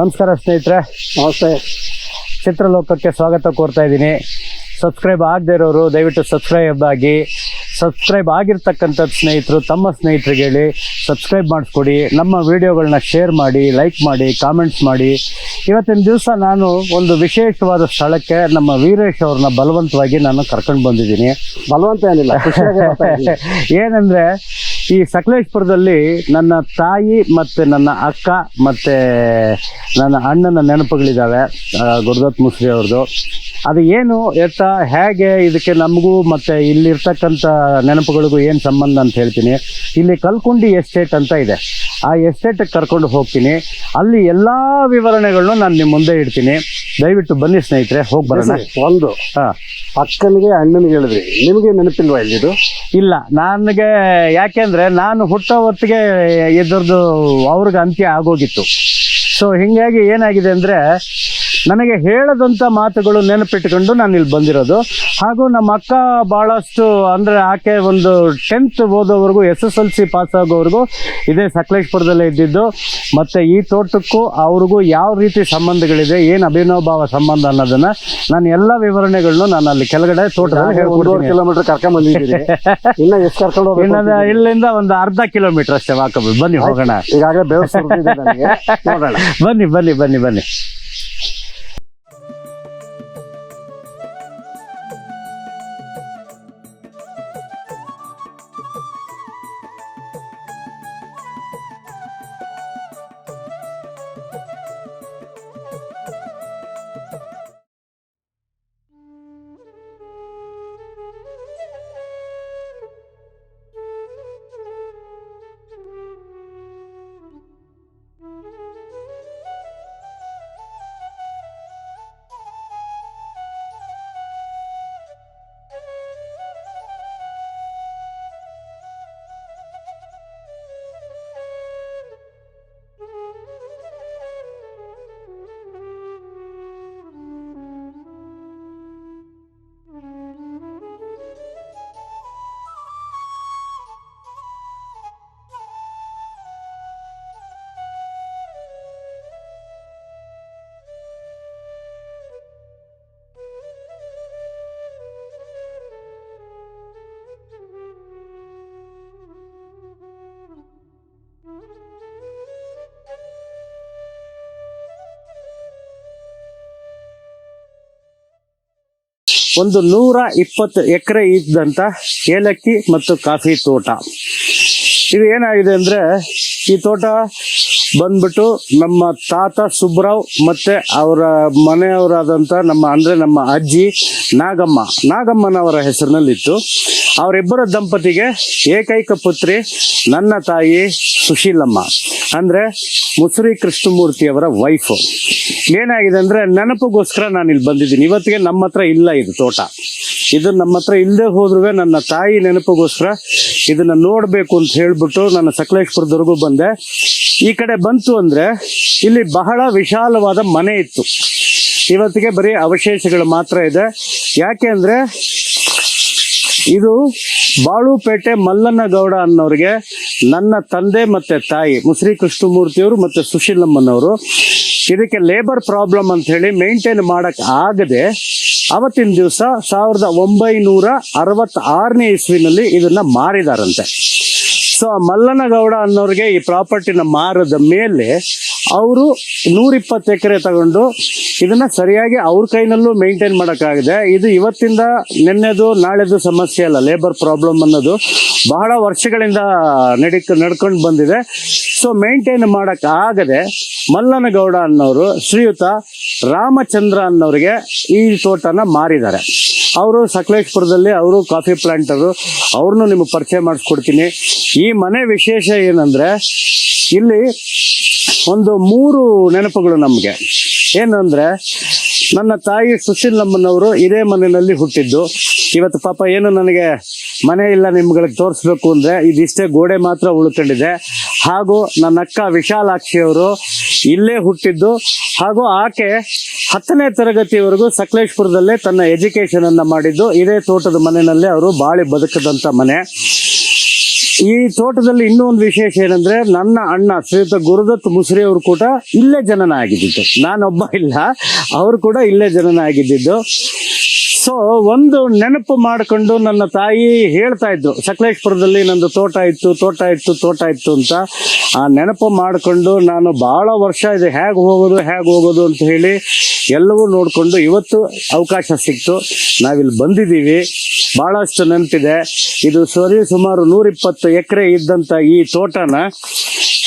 ನಮಸ್ಕಾರ ಸ್ನೇಹಿತರೆ ನಮಸ್ತೆ. ಚಿತ್ರಲೋಕಕ್ಕೆ ಸ್ವಾಗತ ಕೋರ್ತಾ ಇದ್ದೀನಿ. ಸಬ್ಸ್ಕ್ರೈಬ್ ಆಗದೇ ಇರೋರು ದಯವಿಟ್ಟು ಸಬ್ಸ್ಕ್ರೈಬ್ ಆಗಿ. ಸಬ್ಸ್ಕ್ರೈಬ್ ಆಗಿರ್ತಕ್ಕಂಥ ಸ್ನೇಹಿತರು ತಮ್ಮ ಸ್ನೇಹಿತರಿಗೆ ಹೇಳಿ ಸಬ್ಸ್ಕ್ರೈಬ್ ಮಾಡಿಸ್ಕೊಡಿ ನಮ್ಮ ವಿಡಿಯೋಗಳನ್ನ ಶೇರ್ ಮಾಡಿ ಲೈಕ್ ಮಾಡಿ ಕಾಮೆಂಟ್ಸ್ ಮಾಡಿ. ಇವತ್ತಿನ ದಿವಸ ನಾನು ಒಂದು ವಿಶೇಷವಾದ ಸ್ಥಳಕ್ಕೆ ನಮ್ಮ ವೀರೇಶ್ ಅವ್ರನ್ನ ಬಲವಂತವಾಗಿ ನಾನು ಕರ್ಕೊಂಡು ಬಂದಿದ್ದೀನಿ. ಬಲವಂತ ಏನಿಲ್ಲ ಏನಂದರೆ ಈ ಸಕಲೇಶ್ಪುರದಲ್ಲಿ ನನ್ನ ತಾಯಿ ಮತ್ತು ನನ್ನ ಅಕ್ಕ ಮತ್ತು ನನ್ನ ಅಣ್ಣನ ನೆನಪುಗಳಿದ್ದಾವೆ ಗುರುದತ್ ಮುಸ್ರಿ ಅವ್ರದ್ದು. ಅದು ಏನು ಎತ್ತ ಹೇಗೆ ಇದಕ್ಕೆ ನಮಗೂ ಮತ್ತು ಇಲ್ಲಿರ್ತಕ್ಕಂಥ ನೆನಪುಗಳಿಗೂ ಏನು ಸಂಬಂಧ ಅಂತ ಹೇಳ್ತೀನಿ. ಇಲ್ಲಿ ಕಲ್ಕುಂಡಿ ಎಸ್ಟೇಟ್ ಅಂತ ಇದೆ. ಆ ಎಸ್ಟೇಟಿಗೆ ಕರ್ಕೊಂಡು ಹೋಗ್ತೀನಿ. ಅಲ್ಲಿ ಎಲ್ಲ ವಿವರಣೆಗಳನ್ನು ನಾನು ನಿಮ್ಮ ಮುಂದೆ ಇಡ್ತೀನಿ. ದಯವಿಟ್ಟು ಬನ್ನಿ ಸ್ನೇಹಿತರೆ ಹೋಗಿ ಬರೋಣ. ಒಂದು. ಹಾಂ. ಅಕ್ಕನಿಗೆ ಅಣ್ಣನಿಗೆ ಹೇಳಿದ್ರಿ. ನಿಮಗೆ ನೆನಪಿಲ್ವಾ ಇಲ್ಲಿದು ಇಲ್ಲ ನನಗೆ ಯಾಕೆಂದರೆ ನಾನು ಹುಟ್ಟೋ ಹೊತ್ತಿಗೆ ಇದ್ರದ್ದು ಅವ್ರಿಗೆ ಅಂತ್ಯ ಆಗೋಗಿತ್ತು. ಸೊ ಹೀಗಾಗಿ ಏನಾಗಿದೆ ಅಂದ್ರೆ ನನಗೆ ಹೇಳದಂತ ಮಾತುಗಳು ನೆನಪಿಟ್ಟುಕೊಂಡು ನಾನು ಇಲ್ಲಿ ಬಂದಿರೋದು. ಹಾಗೂ ನಮ್ಮ ಅಕ್ಕ ಬಹಳಷ್ಟು ಅಂದ್ರೆ ಆಕೆ ಒಂದು tenth ಓದೋವರೆಗೂ S S L C pass ಆಗೋವರೆಗೂ ಇದೇ ಸಕಲೇಶ್ಪುರದಲ್ಲೇ ಇದ್ದಿದ್ದು. ಮತ್ತೆ ಈ ತೋಟಕ್ಕೂ ಅವ್ರಿಗೂ ಯಾವ ರೀತಿ ಸಂಬಂಧಗಳಿದೆ ಏನು ಅಭಿನವಭಾವ ಸಂಬಂಧ ಅನ್ನೋದನ್ನ ನಾನು ಎಲ್ಲ ವಿವರಣೆಗಳನ್ನು ನಾನು ಅಲ್ಲಿ ಕೆಳಗಡೆ ಹೇಳ್ಕೊಡ್ತೀನಿ. ಕಿಲೋಮೀಟರ್ ಕರ್ಕೊಂಡ್ಬಂದಿದ್ದೀನಿ ಇನ್ನ ಎಷ್ಟು ಕರ್ಕೊಂಡು ಹೋಗ್ಬೇಕು ಇಲ್ಲದ ಒಂದು ಅರ್ಧ ಕಿಲೋಮೀಟರ್ ಅಷ್ಟೇ ವಾಕಬಲ್ ಬನ್ನಿ ಹೋಗೋಣ. ಈಗಾಗಲೇ ಬೇವ್ ಸುರಿದಿದೆ ನನಗೆ. ನೋಡೋಣ ಬನ್ನಿ ಬನ್ನಿ ಬನ್ನಿ ಬನ್ನಿ. ಒಂದು ನೂರ ಇಪ್ಪತ್ತು ಎಕರೆ ಇದ್ದಂತ ಏಲಕ್ಕಿ ಮತ್ತು ಕಾಫಿ ತೋಟ. ಇದು ಏನಾಗಿದೆ ಅಂದ್ರೆ ಈ ತೋಟ ಬಂದ್ಬಿಟ್ಟು ನಮ್ಮ ತಾತ ಸುಬ್ರಾವ್ ಮತ್ತೆ ಅವರ ಮನೆಯವರಾದಂಥ ನಮ್ಮ ಅಂದರೆ ನಮ್ಮ ಅಜ್ಜಿ ನಾಗಮ್ಮ. ನಾಗಮ್ಮನವರ ಹೆಸರಿನಲ್ಲಿತ್ತು. ಅವರಿಬ್ಬರ ದಂಪತಿಗೆ ಏಕೈಕ ಪುತ್ರಿ ನನ್ನ ತಾಯಿ ಸುಶೀಲಮ್ಮ, ಅಂದರೆ ಮುಸುರಿ ಕೃಷ್ಣಮೂರ್ತಿಯವರ ವೈಫು ಏನಾಗಿದೆ ಅಂದರೆ ನೆನಪಿಗೋಸ್ಕರ ನಾನು ಇಲ್ಲಿ ಬಂದಿದ್ದೀನಿ. ಇವತ್ತಿಗೆ ನಮ್ಮ ಹತ್ರ ಇಲ್ಲ ಇದು ತೋಟ. ಇದು ನಮ್ಮ ಹತ್ರ ಇಲ್ಲದೆ ಹೋದ್ರೂ ನನ್ನ ತಾಯಿ ನೆನಪಿಗೋಸ್ಕರ ಇದನ್ನು ನೋಡಬೇಕು ಅಂತ ಹೇಳಿಬಿಟ್ಟು ನಾನು ಸಕಲೇಶ್ಪುರದವರೆಗೂ ಬಂದೆ. ಈ ಕಡೆ ಬಂತು ಅಂದರೆ ಇಲ್ಲಿ ಬಹಳ ವಿಶಾಲವಾದ ಮನೆ ಇತ್ತು. ಇವತ್ತಿಗೆ ಬರೀ ಅವಶೇಷಗಳು ಮಾತ್ರ ಇದೆ. ಯಾಕೆ ಅಂದ್ರೆ ಇದು ಬಾಳುಪೇಟೆ ಮಲ್ಲನ್ನಗೌಡ ಅನ್ನೋರಿಗೆ ನನ್ನ ತಂದೆ ಮತ್ತೆ ತಾಯಿ ಮುಸ್ರಿ ಕೃಷ್ಣಮೂರ್ತಿಯವರು ಮತ್ತೆ ಸುಶೀಲಮ್ಮನವರು ಇದಕ್ಕೆ ಲೇಬರ್ ಪ್ರಾಬ್ಲಮ್ ಅಂತ ಹೇಳಿ ಮೇಂಟೈನ್ ಮಾಡಕ್ ಆಗದೆ ಅವತ್ತಿನ ದಿವಸ ಸಾವಿರದ ಒಂಬೈನೂರ ಅರವತ್ತಾರನೇ ಇಸ್ವಿನಲ್ಲಿ ಇದನ್ನ ಮಾರಿದಾರಂತೆ. ಸೊ ಮಲ್ಲನಗೌಡ ಅನ್ನೋರಿಗೆ ಈ ಪ್ರಾಪರ್ಟಿನ ಮಾರದ ಮೇಲೆ ಅವರು ನೂರಿಪ್ಪತ್ತು ಎಕರೆ ತಗೊಂಡು ಇದನ್ನ ಸರಿಯಾಗಿ ಅವ್ರ ಕೈನಲ್ಲೂ ಮೇಂಟೈನ್ ಮಾಡೋಕ್ಕಾಗಿದೆ. ಇದು ಇವತ್ತಿಂದ ನಿನ್ನೆದು ನಾಳೆದು ಸಮಸ್ಯೆ ಅಲ್ಲ ಲೇಬರ್ ಪ್ರಾಬ್ಲಮ್ ಅನ್ನೋದು. ಬಹಳ ವರ್ಷಗಳಿಂದ ನಡಿಕ್, ನಡ್ಕೊಂಡು ಬಂದಿದೆ. ಸೊ ಮೇಂಟೈನ್ ಮಾಡೋಕ್ಕಾಗದೆ ಮಲ್ಲನಗೌಡ ಅನ್ನೋರು, ಶ್ರೀಯುತ ರಾಮಚಂದ್ರ ಅನ್ನೋರಿಗೆ ಈ ತೋಟನ ಮಾರಿದ್ದಾರೆ. ಅವರು ಸಕಲೇಶ್ಪುರದಲ್ಲಿ, ಅವರು ಕಾಫಿ ಪ್ಲಾಂಟರು ಅವ್ರನ್ನೂ ನಿಮಗೆ ಪರಿಚಯ ಮಾಡಿಸ್ಕೊಡ್ತೀನಿ. ಈ ಮನೆ ವಿಶೇಷ ಏನಂದ್ರೆ ಇಲ್ಲಿ ಒಂದು ಮೂರು ನೆನಪುಗಳು ನಮಗೆ. ಏನಂದ್ರೆ ನನ್ನ ತಾಯಿ ಸುಶೀಲಮ್ಮನವರು ಇದೇ ಮನೆಯಲ್ಲಿ ಹುಟ್ಟಿದ್ದು. ಇವತ್ತು ಪಾಪ ಏನು ನನಗೆ ಮನೆ ಇಲ್ಲ ನಿಮ್ಗಳಿಗೆ ತೋರಿಸ್ಬೇಕು ಅಂದ್ರೆ ಇದಿಷ್ಟೇ ಗೋಡೆ ಮಾತ್ರ ಉಳ್ಕೊಂಡಿದೆ. ಹಾಗೂ ನನ್ನ ಅಕ್ಕ ವಿಶಾಲಾಕ್ಷಿ ಅವರು ಇಲ್ಲೇ ಹುಟ್ಟಿದ್ದು. ಹಾಗೂ ಆಕೆ ಹತ್ತನೇ ತರಗತಿವರೆಗೂ ಸಕಲೇಶ್ಪುರದಲ್ಲೇ ತನ್ನ ಎಜುಕೇಶನ್ ಅನ್ನ ಮಾಡಿದ್ದು. ಇದೇ ತೋಟದ ಮನೆಯಲ್ಲೇ ಅವರು ಬಾಳಿ ಬದುಕದಂತ ಮನೆ. ಈ ತೋಟದಲ್ಲಿ ಇನ್ನೂ ವಿಶೇಷ ಏನಂದ್ರೆ ನನ್ನ ಅಣ್ಣ ಶ್ರೀಯುತ ಗುರುದತ್ ಮುಸ್ರಿ ಅವರು ಕೂಡ ಇಲ್ಲೇ ಜನನ ಆಗಿದ್ದಿದ್ದು. ನಾನೊಬ್ಬ ಇಲ್ಲ, ಅವರು ಕೂಡ ಇಲ್ಲೇ ಜನನ ಆಗಿದ್ದಿದ್ದು. ಸೊ, ಒಂದು ನೆನಪು ಮಾಡಿಕೊಂಡು ನನ್ನ ತಾಯಿ ಹೇಳ್ತಾ ಇದ್ದು, ಸಕಲೇಶ್ಪುರದಲ್ಲಿ ನಂದು ತೋಟ ಇತ್ತು ತೋಟ ಇತ್ತು ತೋಟ ಇತ್ತು ಅಂತ. ಆ ನೆನಪು ಮಾಡಿಕೊಂಡು ನಾನು ಬಹಳ ವರ್ಷ ಇದು, ಹೇಗೆ ಹೋಗೋದು ಹೇಗೆ ಹೋಗೋದು ಅಂತ ಹೇಳಿ ಎಲ್ಲವೂ ನೋಡಿಕೊಂಡು ಇವತ್ತು ಅವಕಾಶ ಸಿಕ್ತು. ನಾವಿಲ್ಲಿ ಬಂದಿದ್ದೀವಿ. ಭಾಳಷ್ಟು ನೆನಪಿದೆ. ಇದು ಸರಿ ಸುಮಾರು ನೂರಿಪ್ಪತ್ತು ಎಕರೆ ಇದ್ದಂಥ ಈ ತೋಟನ.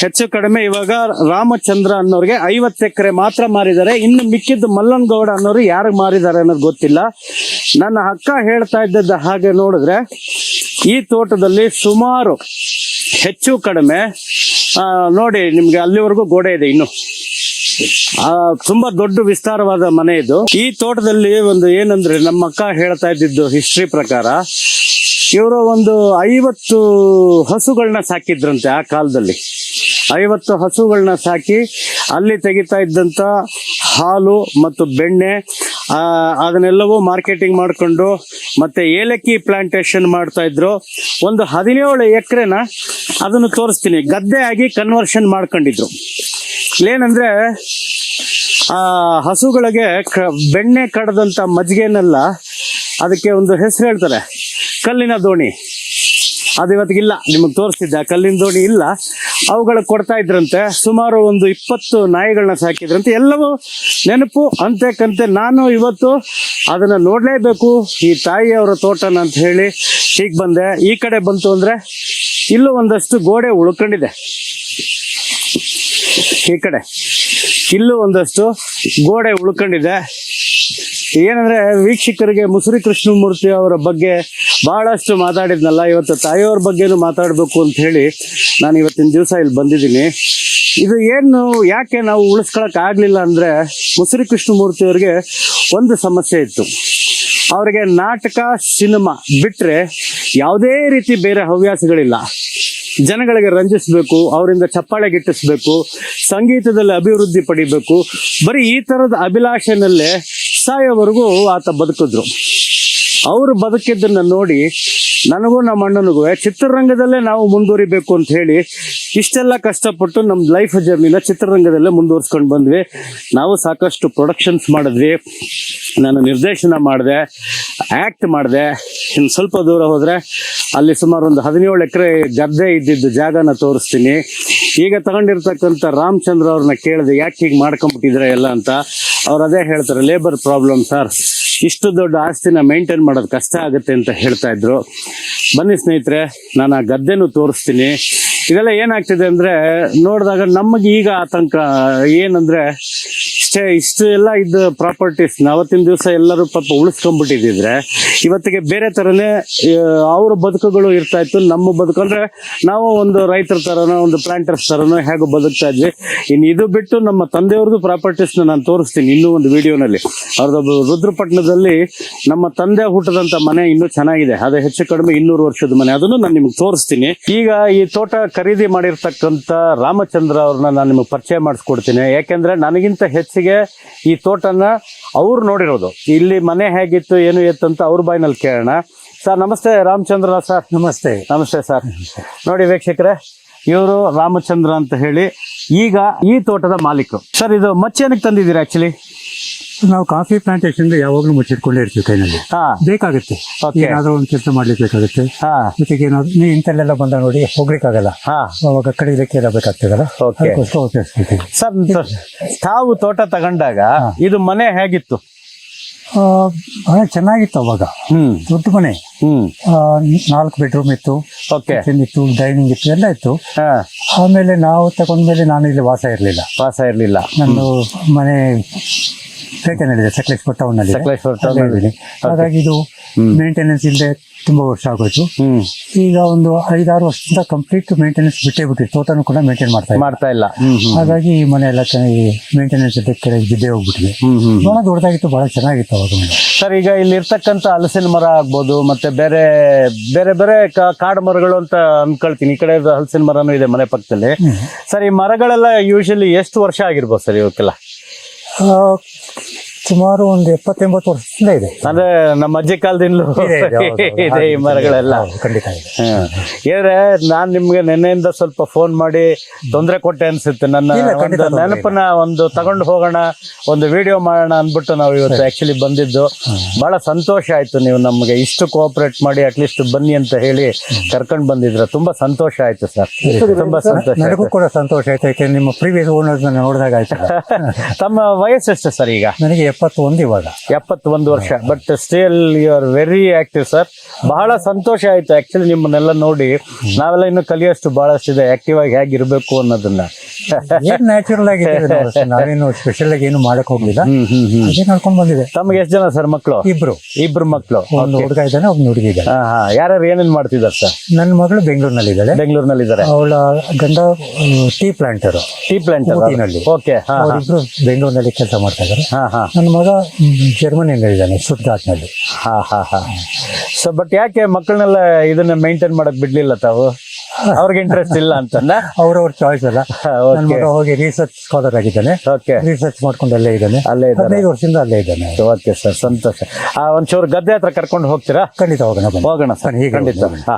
ಹೆಚ್ಚು ಕಡಿಮೆ ಇವಾಗ ರಾಮಚಂದ್ರ ಅನ್ನೋರಿಗೆ ಐವತ್ತು ಎಕರೆ ಮಾತ್ರ ಮಾರಿದ್ದಾರೆ. ಇನ್ನು ಮಿಕ್ಕಿದ್ದು ಮಲ್ಲನಗೌಡ ಅನ್ನೋರು ಯಾರಿಗೆ ಮಾರಿದ್ದಾರೆ ಅನ್ನೋದು ಗೊತ್ತಿಲ್ಲ. ನನ್ನ ಅಕ್ಕ ಹೇಳ್ತಾ ಇದ್ದದ್ದು ಹಾಗೆ ನೋಡಿದ್ರೆ, ಈ ತೋಟದಲ್ಲಿ ಸುಮಾರು ಹೆಚ್ಚು ಕಡಿಮೆ ನೋಡಿ ನಿಮ್ಗೆ ಅಲ್ಲಿವರೆಗೂ ಗೋಡೆ ಇದೆ ಇನ್ನು. ತುಂಬಾ ದೊಡ್ಡ ವಿಸ್ತಾರವಾದ ಮನೆ ಇದು. ಈ ತೋಟದಲ್ಲಿ ಒಂದು ಏನಂದ್ರೆ ನಮ್ಮ ಅಕ್ಕ ಹೇಳ್ತಾ ಇದ್ದಿದ್ದು ಹಿಸ್ಟ್ರಿ ಪ್ರಕಾರ ಇವರು ಒಂದು ಐವತ್ತು ಹಸುಗಳನ್ನ ಸಾಕಿದ್ರಂತೆ ಆ ಕಾಲದಲ್ಲಿ. ಐವತ್ತು ಹಸುಗಳನ್ನ ಸಾಕಿ ಅಲ್ಲಿ ತೆಗಿತಾ ಇದ್ದಂಥ ಹಾಲು ಮತ್ತು ಬೆಣ್ಣೆ ಅದನ್ನೆಲ್ಲವೂ ಮಾರ್ಕೆಟಿಂಗ್ ಮಾಡಿಕೊಂಡು ಮತ್ತು ಏಲಕ್ಕಿ ಪ್ಲಾಂಟೇಷನ್ ಮಾಡ್ತಾ ಇದ್ರು. ಒಂದು ಹದಿನೇಳು ಎಕರೆನ ಅದನ್ನು ತೋರಿಸ್ತೀನಿ. ಗದ್ದೆ ಆಗಿ ಕನ್ವರ್ಷನ್ ಮಾಡ್ಕೊಂಡಿದ್ರು. ಏನಂದರೆ ಆ, ಹಸುಗಳಿಗೆ ಕ, ಬೆಣ್ಣೆ ಕಡದಂತ ಮಜ್ಜಿಗೆನೆಲ್ಲ ಅದಕ್ಕೆ ಒಂದು ಹೆಸರು ಹೇಳ್ತಾರೆ. ಕಲ್ಲಿನ ದೋಣಿ. ಅದು ಇವತ್ತಿಗಿಲ್ಲ ನಿಮಗೆ ತೋರಿಸ್ತಿದ್ದೆ, ಆ ಕಲ್ಲಿನ ದೋಣಿ ಇಲ್ಲ. ಅವುಗಳ ಕೊಡ್ತಾ ಇದ್ರಂತೆ, ಸುಮಾರು ಒಂದು ಇಪ್ಪತ್ತು ನಾಯಿಗಳನ್ನ ಸಾಕಿದ್ರಂತೆ. ಎಲ್ಲವೂ ನೆನಪು, ಅಂತೆ ನಾನು ಇವತ್ತು ಅದನ್ನು ನೋಡಲೇಬೇಕು. ಈ ತಾಯಿಯವರ ತೋಟನ ಅಂತ ಹೇಳಿ ಹೀಗೆ ಬಂದೆ. ಈ ಕಡೆ ಬಂತು ಅಂದರೆ ಇಲ್ಲೂ ಒಂದಷ್ಟು ಗೋಡೆ ಉಳ್ಕೊಂಡಿದೆ. ಈ ಕಡೆ ಇಲ್ಲೂ ಒಂದಷ್ಟು ಗೋಡೆ ಉಳ್ಕೊಂಡಿದೆ. ಏನಂದ್ರೆ ವೀಕ್ಷಕರಿಗೆ ಮುಸುರಿ ಕೃಷ್ಣಮೂರ್ತಿ ಅವರ ಬಗ್ಗೆ ಬಹಳಷ್ಟು ಮಾತಾಡಿದ್ನಲ್ಲ. ಇವತ್ತು ತಾಯಿಯವ್ರ ಬಗ್ಗೆನೂ ಮಾತಾಡಬೇಕು ಅಂತ ಹೇಳಿ ನಾನು ಇವತ್ತಿನ ದಿವಸ ಇಲ್ಲಿ ಬಂದಿದ್ದೀನಿ. ಇದು ಏನು, ಯಾಕೆ ನಾವು ಉಳಿಸ್ಕೊಳಕ್ ಆಗ್ಲಿಲ್ಲ ಅಂದ್ರೆ ಮುಸುರಿ ಕೃಷ್ಣಮೂರ್ತಿ ಅವರಿಗೆ ಒಂದು ಸಮಸ್ಯೆ ಇತ್ತು. ಅವರಿಗೆ ನಾಟಕ, ಸಿನಿಮಾ ಬಿಟ್ರೆ ಯಾವುದೇ ರೀತಿ ಬೇರೆ ಹವ್ಯಾಸಗಳಿಲ್ಲ. ಜನಗಳಿಗೆ ರಂಜಿಸಬೇಕು, ಅವರಿಂದ ಚಪ್ಪಾಳೆ ಗಿಟ್ಟಿಸ್ಬೇಕು ಸಂಗೀತದಲ್ಲಿ ಅಭಿವೃದ್ಧಿ ಪಡಿಬೇಕು. ಬರೀ ಈ ಥರದ ಅಭಿಲಾಷೆನಲ್ಲೇ ಸಾಯೋವರೆಗೂ ಆತ ಬದುಕಿದ್ರು. ಅವರು ಬದುಕಿದ್ದನ್ನು ನೋಡಿ ನನಗೂ ನಮ್ಮ ಅಣ್ಣನಿಗೂ ಚಿತ್ರರಂಗದಲ್ಲೇ ನಾವು ಮುಂದುವರಿಬೇಕು ಅಂತ ಹೇಳಿ ಇಷ್ಟೆಲ್ಲ ಕಷ್ಟಪಟ್ಟು ನಮ್ಮ ಲೈಫ್ ಜರ್ನಿನ ಚಿತ್ರರಂಗದಲ್ಲೇ ಮುಂದುವರ್ಸ್ಕೊಂಡು ಬಂದ್ವಿ. ನಾವು ಸಾಕಷ್ಟು ಪ್ರೊಡಕ್ಷನ್ಸ್ ಮಾಡಿದ್ವಿ. ನಾನು ನಿರ್ದೇಶನ ಮಾಡಿದೆ ಆ್ಯಕ್ಟ್ ಮಾಡಿದೆ. ಇನ್ನು ಸ್ವಲ್ಪ ದೂರ ಹೋದರೆ ಅಲ್ಲಿ ಸುಮಾರು ಒಂದು ಹದಿನೇಳು ಎಕರೆ ಗದ್ದೆ ಇದ್ದಿದ್ದು ಜಾಗನ ತೋರಿಸ್ತೀನಿ. ಈಗ ತಗೊಂಡಿರ್ತಕ್ಕಂಥ ರಾಮಚಂದ್ರ ಅವ್ರನ್ನ ಕೇಳಿದೆ, ಯಾಕೆ ಹೀಗೆ ಮಾಡ್ಕೊಂಬಿಟ್ಟಿದ್ರೆ ಎಲ್ಲ ಅಂತ. ಅವ್ರು ಅದೇ ಹೇಳ್ತಾರೆ ಲೇಬರ್ ಪ್ರಾಬ್ಲಮ್ ಸರ್ ಇಷ್ಟು ದೊಡ್ಡ ಆಸ್ತಿನ ಮೇಂಟೈನ್ ಮಾಡೋದು ಕಷ್ಟ ಆಗುತ್ತೆ ಅಂತ ಹೇಳ್ತಾ ಇದ್ರು. ಬನ್ನಿ ಸ್ನೇಹಿತರೆ, ನಾನು ಆ ಗದ್ದೆನೂ ತೋರಿಸ್ತೀನಿ. ಇದೆಲ್ಲ ಏನಾಗ್ತಿದೆ ಅಂದ್ರೆ ನೋಡಿದಾಗ ನಮಗೆ ಈಗ ಆತಂಕ, ಏನಂದ್ರೆ ಇಷ್ಟೇ ಇಷ್ಟು ಎಲ್ಲ ಇದ್ದ ಪ್ರಾಪರ್ಟೀಸ್ ಅವತ್ತಿನ ದಿವಸ ಎಲ್ಲರೂ ಪಾಪ ಉಳಿಸ್ಕೊಂಡ್ಬಿಟ್ಟಿದ್ರೆ ಇವತ್ತಿಗೆ ಬೇರೆ ಥರನೇ ಅವ್ರ ಬದುಕುಗಳು ಇರ್ತಾ ಇತ್ತು, ನಮ್ಮ ಬದುಕು. ಅಂದ್ರೆ ನಾವು ಒಂದು ರೈತರ ಥರನೋ ಒಂದು ಪ್ಲಾಂಟರ್ಸ್ ಥರನೋ ಹೇಗೋ ಬದುಕ್ತಾ ಇದ್ವಿ. ಇನ್ನು ಇದು ಬಿಟ್ಟು ನಮ್ಮ ತಂದೆಯವ್ರದ್ದು ಪ್ರಾಪರ್ಟೀಸ್ನ ನಾನು ತೋರಿಸ್ತೀನಿ ಇನ್ನೂ ಒಂದು ವಿಡಿಯೋನಲ್ಲಿ. ಅವ್ರದ್ದು ರುದ್ರಪಟ್ಟಣದಲ್ಲಿ ನಮ್ಮ ತಂದೆ ಹುಟ್ಟದಂಥ ಮನೆ ಇನ್ನೂ ಚೆನ್ನಾಗಿದೆ. ಅದು ಹೆಚ್ಚು ಕಡಿಮೆ ಇನ್ನೂರು ವರ್ಷದ ಮನೆ. ಅದನ್ನು ನಾನು ನಿಮ್ಗೆ ತೋರಿಸ್ತೀನಿ. ಈಗ ಈ ತೋಟ ಖರೀದಿ ಮಾಡಿರ್ತಕ್ಕಂಥ ರಾಮಚಂದ್ರ ಅವ್ರನ್ನ ನಾನು ನಿಮಗೆ ಪರಿಚಯ ಮಾಡಿಸ್ಕೊಡ್ತೀನಿ. ಯಾಕೆಂದ್ರೆ ನನಗಿಂತ ಹೆಚ್ಚಿಗೆ ಈ ತೋಟನ ಅವ್ರು ನೋಡಿರೋದು. ಇಲ್ಲಿ ಮನೆ ಹೇಗಿತ್ತು ಏನು ಎತ್ತು ಅಂತ ಅವ್ರ ಬಾಯಿನಲ್ಲಿ ಕೇಳೋಣ. ಸರ್ ನಮಸ್ತೆ ರಾಮಚಂದ್ರ ಸರ್. ನಮಸ್ತೆ. ನಮಸ್ತೆ ಸರ್. ನೋಡಿ ವೀಕ್ಷಕರೇ ಇವರು ರಾಮಚಂದ್ರ ಅಂತ ಹೇಳಿ ಈಗ ಈ ತೋಟದ ಮಾಲೀಕರು. ಸರ್ ಇದು ಮಚ್ಚೇನಕ್ಕೆ ತಂದಿದ್ದೀರಾ ಆಕ್ಚುಲಿ ನಾವು ಕಾಫಿ ಪ್ಲಾಂಟೇಶನ್ ಯಾವಾಗಲೂ ಮುಚ್ಚಿಟ್ಕೊಂಡೇ ಇರ್ತೀವಿ ಕೈನಲ್ಲಿ ಹಾ. ಬೇಕಾಗುತ್ತೆ. Okay. ಏನಾದ್ರೂ ಒಂದು ಕೆಲಸ ಮಾಡ್ಲಿಕ್ಕೆ ಬೇಕಾಗುತ್ತೆ. ಹಾ. ಜೊತೆಗೆ ಏನಾದ್ರು ನೀವು ಇಂಥಲ್ಲೆಲ್ಲ ಬಂದ ನೋಡಿ ಹೋಗ್ಲಿಕ್ಕಾಗಲ್ಲ. ಹಾ. ಅವಾಗ ಕಡಿಲಿಕ್ಕೆ ಎಲ್ಲ ಬೇಕಾಗ್ತದಲ್ಲ. Okay. ಅದಕ್ಕೋಸ್ಕರ ಉಪಯೋಗಿಸ್ತೀವಿ ಸರ್ ಸರ್, ತಾವು ತೋಟ ತಗೊಂಡಾಗ ಇದು ಮನೆ ಹೇಗಿತ್ತು? ಆ, ಬಹಳ ಚೆನ್ನಾಗಿತ್ತು ಅವಾಗ. ಹ್ಮ್. ದೊಡ್ಡ ಮನೆ. ಹ್ಮ್. ಆ, ನಾಲ್ಕು ಬೆಡ್ರೂಮ್ ಇತ್ತು. ಓಕೆ ಕಿಚನ್ ಇತ್ತು ಡೈನಿಂಗ್ ಇತ್ತು ಎಲ್ಲ ಇತ್ತು. ಹಾ. ಆಮೇಲೆ ನಾವು ತಗೊಂಡ್ಮೇಲೆ ನಾನು ಇಲ್ಲಿ ವಾಸ ಇರಲಿಲ್ಲ. ವಾಸ ಇರ್ಲಿಲ್ಲ. ನಾನು ಮನೆ ಪೇಟೆನಲ್ಲಿದೆ ಸಕಲೇಶ್ಪುರ ಟೌನ್ ಅಲ್ಲಿ ಸಕಲೇಶ್ಪುರ town ಅಲ್ಲಿ. ಹಾಗಾಗಿ ಇದು. ಮೇಂಟೆನೆನ್ಸ್ ಇಲ್ಲದೆ ತುಂಬಾ ವರ್ಷ ಆಗೋಯ್ತು. ಈಗ ಒಂದು ಐದಾರು ವರ್ಷದಿಂದ ಕಂಪ್ಲೀಟ್ ಮೇಂಟೆನೆನ್ಸ್ ಬಿಟ್ಟೇ ಬಿಟ್ಟಿದೆ. ತೋಟನೂ ಕೂಡ ಮೇಂಟೈನ್ ಮಾಡ್ತಾ ಮಾಡ್ತಾ ಇಲ್ಲ. ಹ್ಮ್ ಹ್ಮ್. ಹಾಗಾಗಿ ಈ ಮನೆ ಎಲ್ಲ ಚೆನ್ನಾಗಿ ಮೇಂಟೆನೆನ್ಸ್ ಜೊತೆ ಕೆಳಗೆ ಬಿದ್ದೇ ಹೋಗ್ಬಿಟ್ಟಿದೆ. ಹ್ಮ್ ಹ್ಮ್. ಬಹಳ ದೊಡ್ಡದಾಗಿತ್ತು ಬಹಳ ಚೆನ್ನಾಗಿತ್ತು ಅವಾಗ ಮನೆ. ಸರ್ ಈಗ ಇಲ್ಲಿ ಇರ್ತಕ್ಕಂಥ ಹಲಸಿನ ಮರ ಆಗ್ಬೋದು ಮತ್ತೆ ಬೇರೆ ಬೇರೆ ಬೇರೆ ಕಾ- ಕಾಡು ಮರಗಳು ಅಂತ ಅನ್ಕೊಳ್ತೀನಿ. ಈ ಕಡೆ ಹಲಸಿನ ಮರನೂ ಇದೆ ಮನೆ ಪಕ್ಕದಲ್ಲಿ. ಸರ್ ಈ ಮರಗಳೆಲ್ಲ ಯೂಶಲಿ ಎಷ್ಟು ವರ್ಷ ಆಗಿರ್ಬೋದು ಸರ್ ಇವಕ್ಕೆಲ್ಲ? ಆ, ಸುಮಾರು ಒಂದು ಎಪ್ಪತ್ತೆಂಬತ್ತು ವರ್ಷದಿಂದ ಇದೆ. ಅಂದ್ರೆ ನಮ್ಮ ಅಜ್ಜಿ ಕಾಲದಿಂದಲೂ ಇದೆ, ಈ ಮರಗಳೆಲ್ಲ. ಖಂಡಿತ ಇದೆ. ಏನ್ರೆ ನಾನ್ ನಿಮ್ಗೆ ನಿನ್ನೆಯಿಂದ ಸ್ವಲ್ಪ ಫೋನ್ ಮಾಡಿ ತೊಂದರೆ ಕೊಟ್ಟೆ ಅನ್ಸುತ್ತೆ. ನನ್ನ ಒಂದು ನೆನಪನ್ನ ಒಂದು ತಗೊಂಡು ಹೋಗೋಣ ಒಂದು ವಿಡಿಯೋ ಮಾಡೋಣ ಅಂದ್ಬಿಟ್ಟು ನಾವು ಇವತ್ತು ಆಕ್ಚುಲಿ ಬಂದಿದ್ದು. ಬಹಳ ಸಂತೋಷ ಆಯ್ತು ನೀವು ನಮ್ಗೆ ಇಷ್ಟು ಕೋಆಪರೇಟ್ ಮಾಡಿ ಅಟ್ಲೀಸ್ಟ್ ಬನ್ನಿ ಅಂತ ಹೇಳಿ ಕರ್ಕೊಂಡು ಬಂದಿದ್ರ. ತುಂಬಾ ಸಂತೋಷ ಆಯ್ತು ಸರ್ ತುಂಬಾ ಸಂತೋಷ ನನಗೂ ಕೂಡ ಸಂತೋಷ ಆಯ್ತು. ಯಾಕೆ ನಿಮ್ಮ ಪ್ರೀವಿಯಸ್ ಓನರ್ಸ್ ನೋಡಿದಾಗ ಆಯ್ತು? ತಮ್ಮ ವಯಸ್ಸೆಷ್ಟು ಸರ್ ಈಗ? ನನಗೆ ಎಪ್ಪತ್ತೊಂದು ಇವಾಗ. ಎಪ್ಪತ್ತೊಂದು ವರ್ಷ. But still you are very active sir ಬಹಳ ಸಂತೋಷ ಆಯ್ತು ಆಕ್ಚುಲಿ ನಿಮ್ಮನ್ನೆಲ್ಲ ನೋಡಿ. ನಾವೆಲ್ಲ ಇನ್ನು ಕಲಿಯೋಷ್ಟು ಬಹಳಷ್ಟು ಇದೆ. ಆಕ್ಟಿವ್ ಆಗಿ ಹೇಗಿರ್ಬೇಕು ಅನ್ನೋದನ್ನ. ಏನ್ ನ್ಯಾಚುರಲ್ ಆಗಿ. ನಾವೇನು ಸ್ಪೆಷಲ್ ಆಗಿ ಏನು ಮಾಡಕ್ ಹೋಗ್ಲಿಲ್ಲ. ಅದೇ ನಡ್ಕೊಂಡ್ ಬಂದಿದೆ ತಮ್ಗೆ ಎಷ್ಟು ಜನ ಸರ್ ಮಕ್ಕಳು ಇಬ್ರು. ಇಬ್ರು ಮಕ್ಕಳು ಒಂದು ಹುಡುಗ ಇದ್ದಾನೆ ಒಬ್ಬ ಹುಡುಗಿ ಇದ್ದಾನೆ ಯಾರ್ಯಾರು ಏನೇನ್ ಮಾಡ್ತಿದ್ದಾರೆ ಸರ್ ನನ್ನ ಮಗಳು ಬೆಂಗಳೂರಿನಲ್ಲಿ ಇದ್ದಾಳೆ. ಬೆಂಗಳೂರಿನಲ್ಲಿ ಇದ್ದಾರೆ. ಅವಳ ಗಂಡ tea planter tea planter. Okay ಬೆಂಗಳೂರಿನಲ್ಲಿ ಕೆಲಸ ಮಾಡ್ತಾ ಇದ್ದಾರೆ. ಹಾ ಹಾ. ನನ್ನ ಮಗ ಜರ್ಮನಿಯಲ್ಲಿ ಇದ್ದಾನೆ ಸುಟ್ಗಾಟ್ನಲ್ಲಿ ಹಾ ಹಾ ಹಾ. ಸೊ ಬಟ್ ಯಾಕೆ ಮಕ್ಕಳನ್ನೆಲ್ಲ ಇದನ್ನ ಮೇಂಟೈನ್ ಮಾಡಕ್ ಬಿಡ್ಲಿಲ್ಲ ತಾವು? ಅವ್ರಿಗೆ ಇಂಟ್ರೆಸ್ಟ್ ಇಲ್ಲ ಅಂತಂದ? ಅವ್ರವ್ರ ಚಾಯ್ಸ್ ಅಲ್ಲ. ಮಗ ಹೋಗಿ ರಿಸರ್ಚ್ ಸ್ಕಾಲರ್ ಆಗಿದ್ದಾನೆ. ಓಕೆ ರಿಸರ್ಚ್ ಮಾಡ್ಕೊಂಡು ಅಲ್ಲೇ ಇದ್ದಾನೆ. ಅಲ್ಲೇ ಇದ್ದಾನೆ. ಹದಿನೈದು ವರ್ಷದಿಂದ ಅಲ್ಲೇ ಇದ್ದಾನೆ. ಓಕೆ ಸರ್ ಸಂತೋಷ. ಆ ಒಂಚೂರು ಗದ್ದೆ ಹತ್ರ ಕರ್ಕೊಂಡು ಹೋಗ್ತೀರಾ? ಖಂಡಿತ ಹೋಗೋಣ ಬನ್ನಿ. ಹೋಗೋಣ ಸರ್ ಹೀಗೆ ಖಂಡಿತ. ಹಾ.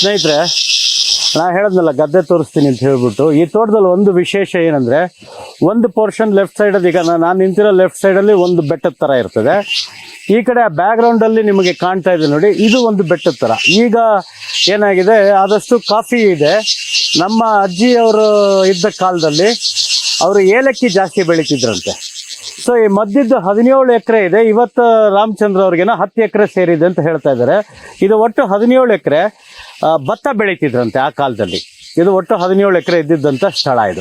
ಸ್ನೇಹಿತರೆ, ನಾ ಹೇಳಿದ್ನಲ್ಲ ಗದ್ದೆ ತೋರಿಸ್ತೀನಿ ಅಂತ ಹೇಳ್ಬಿಟ್ಟು. ಈ ತೋಟದಲ್ಲಿ ಒಂದು ವಿಶೇಷ ಏನಂದ್ರೆ, ಒಂದು ಪೋರ್ಷನ್ ಲೆಫ್ಟ್ ಸೈಡಲ್ಲಿ ಈಗ ನಾನು ನಿಂತಿರೋ ಲೆಫ್ಟ್ ಸೈಡಲ್ಲಿ ಒಂದು ಬೆಟ್ಟದ ಥರ ಇರ್ತದೆ. ಈ ಕಡೆ ಬ್ಯಾಕ್ಗ್ರೌಂಡ್ ಅಲ್ಲಿ ನಿಮಗೆ ಕಾಣ್ತಾ ಇದೆ ನೋಡಿ, ಇದು ಒಂದು ಬೆಟ್ಟದ ಥರ ಈಗ ಏನಾಗಿದೆ, ಆದಷ್ಟು ಕಾಫಿ ಇದೆ. ನಮ್ಮ ಅಜ್ಜಿಯವರು ಇದ್ದ ಕಾಲದಲ್ಲಿ ಅವರು ಏಲಕ್ಕಿ ಜಾಸ್ತಿ ಬೆಳೀತಿದ್ರಂತೆ. ಸೊ ಈ ಮಧ್ಯದ್ದು ಹದಿನೇಳು ಎಕರೆ ಇದೆ. ಇವತ್ತು ರಾಮಚಂದ್ರ ಅವ್ರಿಗೇನೋ ಹತ್ತು ಎಕರೆ ಸೇರಿದೆ ಅಂತ ಹೇಳ್ತಾ ಇದ್ದಾರೆ. ಇದು ಒಟ್ಟು ಹದಿನೇಳು ಎಕರೆ. ಭತ್ತ ಬೆಳೀತಿದ್ರಂತೆ ಆ ಕಾಲದಲ್ಲಿ. ಇದು ಒಟ್ಟು ಹದಿನೇಳು ಎಕರೆ ಇದ್ದಿದ್ದಂಥ ಸ್ಥಳ ಇದು.